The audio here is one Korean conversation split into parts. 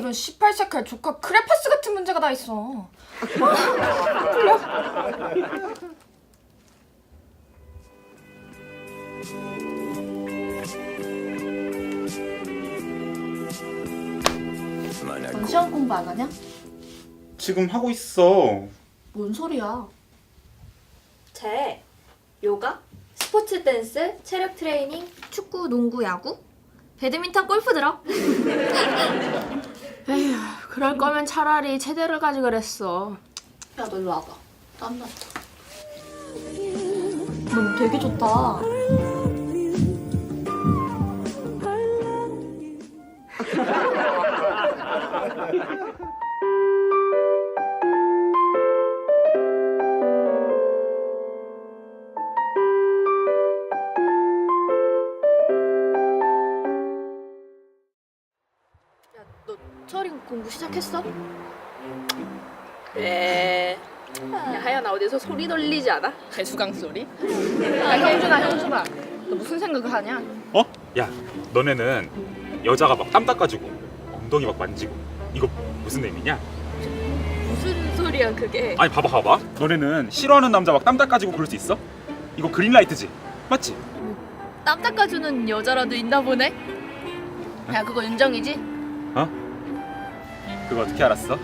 이런 18세칼 조카 크레파스 같은 문제가 다 있어. 넌 시험 공부 안 하냐? 지금 하고 있어. 뭔 소리야? 쟤 요가, 스포츠 댄스, 체력 트레이닝, 축구, 농구, 야구, 배드민턴, 골프 들어. 에휴 그럴 거면 차라리 체대를 가지 그랬어. 야 너 일로 와봐. 땀났다. 너 되게 좋다. 철인 공부 시작했어? 에. 야 하연아 어디서 소리 돌리지 않아? 배수강 소리? 야 형준아 형준아 너 무슨 생각을 하냐? 어? 야, 너네는 여자가 막 땀 닦아주고 엉덩이 막 만지고 이거 무슨 의미냐? 무슨 소리야 그게? 아니 봐봐 봐봐. 너네는 싫어하는 남자 막 땀 닦아주고 그럴 수 있어? 이거 그린라이트지? 맞지? 땀 닦아주는 여자라도 있나 보네? 야 그거 윤정이지? 그거 어떻게 알았어? 야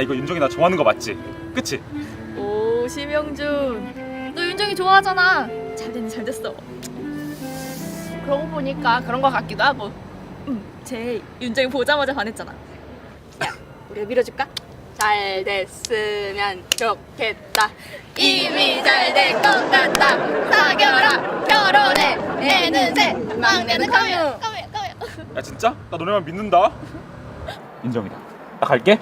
이거 윤종이 나 좋아하는 거 맞지? 그치? 오 심영준. 너 윤정이 좋아하잖아. 잘 됐네 잘 됐어. 그러고 보니까 그런 거 같기도 하고. 쟤 윤정이 보자마자 반했잖아. 야 우리 밀어줄까? 잘 됐으면 좋겠다. 이미 잘 될 것 같다. 사겨라 결혼해 애는 셋 막내는 커요. 야 진짜? 나 너네만 믿는다. 인정이다. 나 갈게.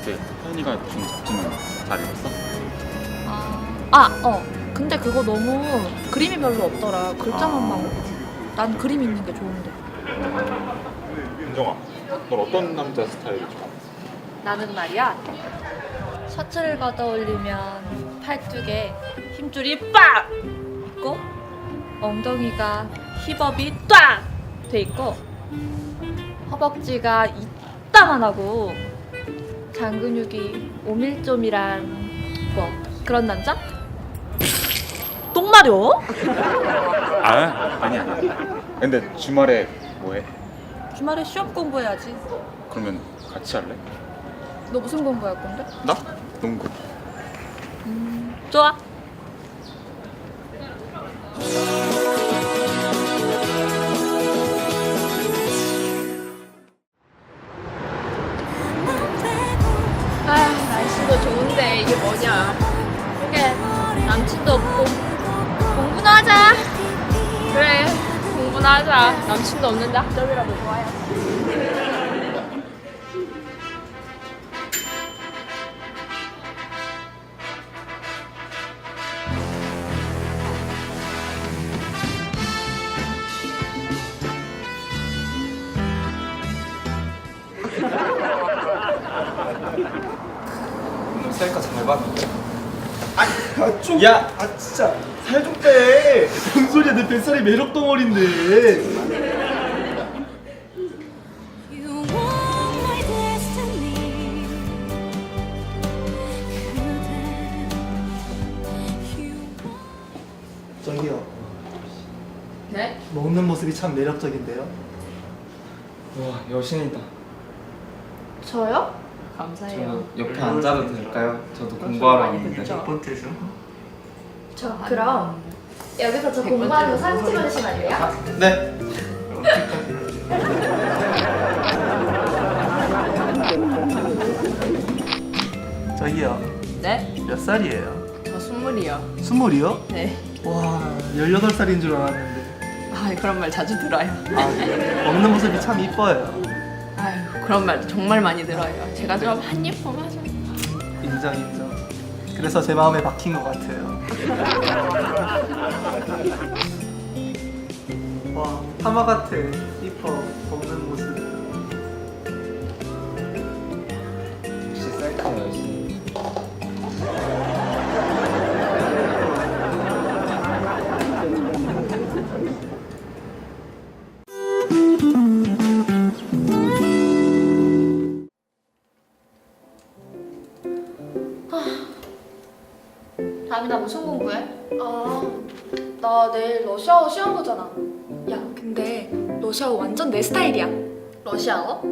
그때 혜연이가 준 잡지는 잘 읽었어? 아, 어. 근데 그거 너무 그림이 별로 없더라. 글자만 많고. 난 그림 있는 게 좋은데. 인정아, 넌 어떤 남자 스타일이 좋아? 나는 말이야 셔츠를 걷어 올리면 팔뚝에 힘줄이 빡 있고 엉덩이가 힙업이 딱 돼 있고 허벅지가 이따만하고 장근육이 오밀조밀한 뭐 그런 남자? 똥마려? 아, 아니야. 근데 주말에 뭐해? 주말에 시험 공부해야지. 그러면 같이 할래? 너 무슨 공부할 건데? 나? 농구. 좋아. 아 날씨도 좋은데 이게 뭐냐? 그게 남친도 없고 공부나 하자 그래 공부나 하자. 남친도 없는데 학점이라도 좋아야. 셀카 잘 봤는데? 아, 좀. 야, 아 진짜 살 좀 빼. 뭔 소리야, 내 뱃살이 매력 덩어리인데. 저기요, 네? 먹는 모습이 참 매력적인데요. 와 여신이다. 저요? 감사해요. 저 옆에 앉아도 될까요? 저도 공부하러 왔는데. 번째 중. 저 그럼 여기서 저 공부하는 거 사진 찍어주시면 안 돼요? 네. 저기요, 네? 몇 살이에요? 저 스물이요. 스물이요? 네. 와, 18살인 줄 알았는데. 아 그런 말 자주 들어요. 아, 먹는 모습이 참 이뻐요. 그런 말 정말 많이 들어요. 제가 좀 한입 범하죠. 인정, 인정. 그래서 제 마음에 박힌 것 같아요. 와, 파마 같아. 이뻐. 먹는 모습. 다민아 무슨 공부해? 아, 나 내일 러시아어 시험 보잖아. 야, 근데 러시아어 완전 내 스타일이야. 러시아어?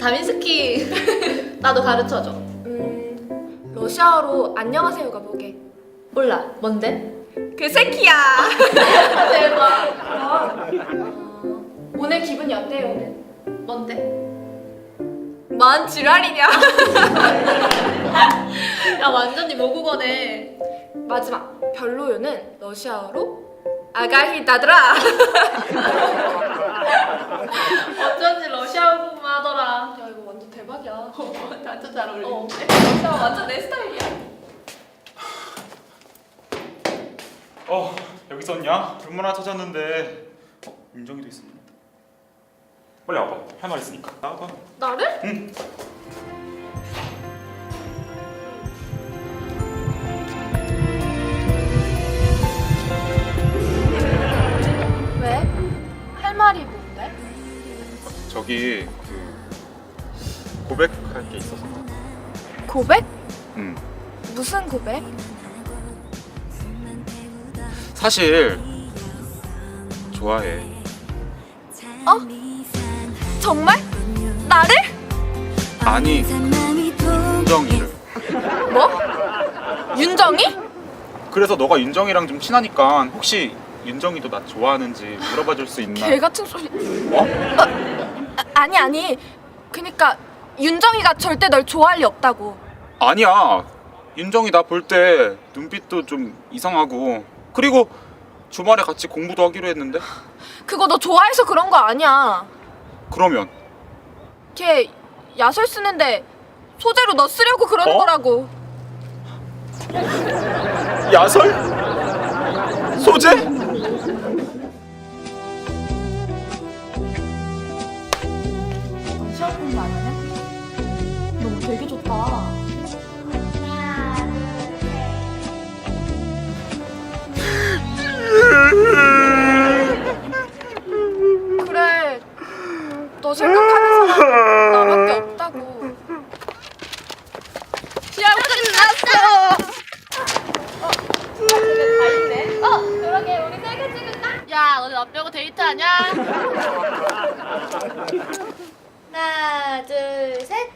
다민스키 나도 가르쳐줘. 음, 러시아어로 안녕하세요가 뭐게? 몰라, 뭔데? 그 새끼야. 대박. 어, 오늘 기분이 어때요? 뭔데? 뭔 지랄이냐? 야 완전히 모국어네. 마지막 별로요는 러시아어로 아가히다드라. 어쩐지 러시아어 공부하더라. 야 이거 완전 대박이야. 완전 잘 어울리는데. 어, 러시아어 완전 내 스타일이야. 어 여기 있었냐? 얼마나 찾았는데 어, 윤정이도 있었네 빨리 와봐 현아 있으니까 나와봐 나를? 응 저기 그 고백할 게 있어서 고백? 응 무슨 고백? 사실 좋아해 어? 정말? 나를? 아니 윤정이를 뭐? 윤정이? 그래서 너가 윤정이랑 좀 친하니까 혹시 윤정이도 나 좋아하는지 물어봐 줄 수 있나? 개 같은 소리. 어? 아, 아니 아니. 그니까 윤정이가 절대 널 좋아할 리 없다고. 아니야. 윤정이 나 볼 때 눈빛도 좀 이상하고 그리고 주말에 같이 공부도 하기로 했는데 그거 너 좋아해서 그런 거 아니야. 그러면 걔 야설 쓰는데 소재로 너 쓰려고 그러는 어? 거라고. 야설? 소재? 예뻐. 그래, 너 생각하는 사람 나밖에 없다고. 시험 끝났어. 야, 너네 나 빼고 데이트하냐? 하나, 둘, 셋.